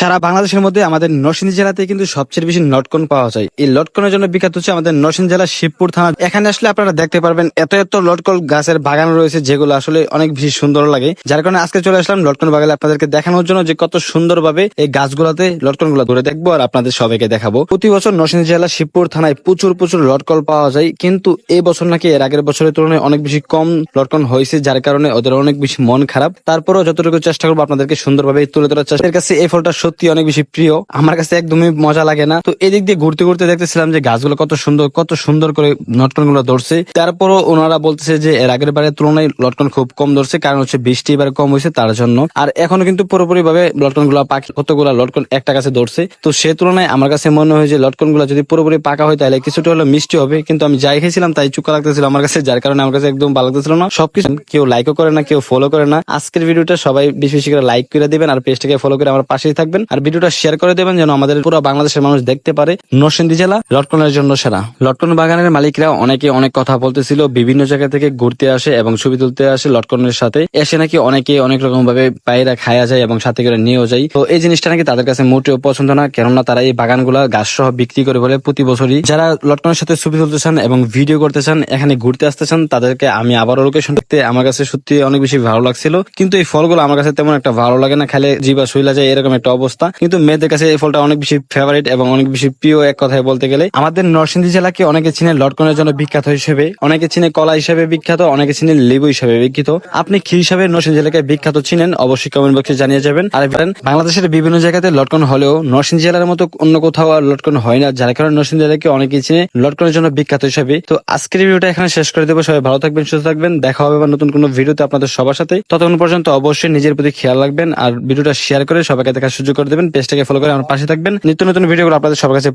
সারা বাংলাদেশের মধ্যে আমাদের নরসিংদী জেলাতে কিন্তু সবচেয়ে বেশি লটকন পাওয়া যায়। এই লটকনের জন্য বিখ্যাত হচ্ছে আমাদের নরসিংদী জেলা শিবপুর থানা। এখানে আসলে আপনারা দেখতে পারবেন এত এত লটকন গাছের বাগান রয়েছে, যেগুলো আসলে অনেক বেশি সুন্দর লাগে। যার কারণে আজকে চলে আসলাম লটকন বাগানে আপনাদেরকে দেখানোর জন্য যে কত সুন্দরভাবে এই গাছগুলোতে লটকনগুলো ধরে দেখব আর আপনাদের সবাইকে দেখাবো। প্রতি বছর নরসিংদী জেলা শিবপুর থানায় প্রচুর প্রচুর লটকল পাওয়া যায়, কিন্তু এই বছর নাকি এর আগের বছরের তুলনায় অনেক বেশি কম লটকন হয়েছে, যার কারণে ওদের অনেক বেশি মন খারাপ। তারপরেও যতটুকু চেষ্টা করব আপনাদেরকে সুন্দরভাবে তুলে ধরার চেষ্টা কাছে এই ফলটা সত্যি অনেক বেশি প্রিয়। আমার কাছে একদমই মজা লাগে না। তো এদিক দিয়ে ঘুরতে ঘুরতে দেখতেছিলাম যে গাছগুলো কত সুন্দর কত সুন্দর করে লটকনগুলো ধরছে। তারপরও ওনারা বলতেছে যে এর আগের বারের তুলনায় লটকন খুব কম ধরছে, কারণ হচ্ছে বৃষ্টি এবার কম হয়েছে তার জন্য। আর এখনও কিন্তু পুরোপুরি ভাবে লটকনগুলা পাখি কতগুলা লটকন একটা কাছে ধরছে। তো সে তুলনায় আমার কাছে মনে হয় যে লটকনগুলা যদি পুরোপুরি পাকা হয় তাহলে কিছুটা হলে মিষ্টি হবে। কিন্তু আমি যাই খেয়েছিলাম তাই চুকা লাগতেছিল আমার কাছে, যার কারণে আমার কাছে একদম ভালো লাগতেছিল না। সবকিছু কেউ লাইকও করে না, কেউ ফলো করে না। আজকের ভিডিওটা সবাই বেশি বেশি করে লাইক করে দিবেন আর পেজটাকে ফলো করে আমার পাশেই থাকবেন। আর ভিডিওটা শেয়ার করে দেবেন যেন আমাদের পুরো বাংলাদেশের মানুষ দেখতে পারে। নরসিংদী জেলা লটকনের জন্য সেরা। লটকন বাগানের মালিকরা অনেকে অনেক কথা বলতেছিল, বিভিন্ন জায়গা থেকে ঘুরতে আসে এবং ছবি তুলতে আসে লটকনের সাথে। এসে নাকি অনেকে অনেক রকম ভাবে পায়রা খায়া যায় এবং সাথে করে নিয়েও যায়। তো এই জিনিসটা নাকি তাদের কাছে মোটেও পছন্দ না, কেননা তারা এই বাগানগুলা গাছ সহ বিক্রি করে বলে প্রতি বছরই। যারা লটকনের সাথে ছবি তুলতে চান এবং ভিডিও করতে চান, এখানে ঘুরতে আসতে চান, তাদেরকে আমি আবারও লোকেশন দেখতে আমার কাছে সত্যি অনেক বেশি ভালো লাগছিল। কিন্তু এই ফলগুলো আমার কাছে তেমন একটা ভালো লাগে না, খালে জিবা শুইলা যায়, এরকম একটা অবস্থা। কিন্তু মেয়েদের কাছে এই ফলটা অনেক বেশি ফেভারিট এবং অনেক বেশি প্রিয় এক কথায় বলতে গেলে। আমাদের নরসিংদী জেলাকে অনেকে চিনে লটকনের জন্য বিখ্যাত হিসেবে, অনেকে চিনে কলা হিসেবে বিখ্যাত, অনেকে চিনে লেবু হিসেবে বিখ্যাত। আপনি কি হিসাবে নরসিংদী জেলাকে বিখ্যাত চিনেন? অবশ্যই কমেন্ট বক্সে জানিয়ে যাবেন। আর বাংলাদেশের বিভিন্ন জায়গাতে লটকন হলেও নরসিংদী জেলার মতো অন্য কোথাও আর লটকন হয় না, যার কারণে নরসিংদী জেলাকে অনেকে চিনে লটকনের জন্য বিখ্যাত হিসেবে। তো আজকের ভিডিওটা এখানে শেষ করে দেবো। সবাই ভালো থাকবেন, সুস্থ থাকবেন। দেখা হবে বা নতুন কোনো ভিডিওতে আপনাদের সবার সাথে। ততক্ষণ পর্যন্ত অবশ্যই নিজের প্রতি খেয়াল রাখবেন আর ভিডিওটা শেয়ার করে সবাইকে দেখার সুযোগ করে দেবেন পেজটাকে ফলো করে আমার পাশে থাকবেন। নিত্য নতুন ভিডিওগুলো আপনাদের সবার কাছে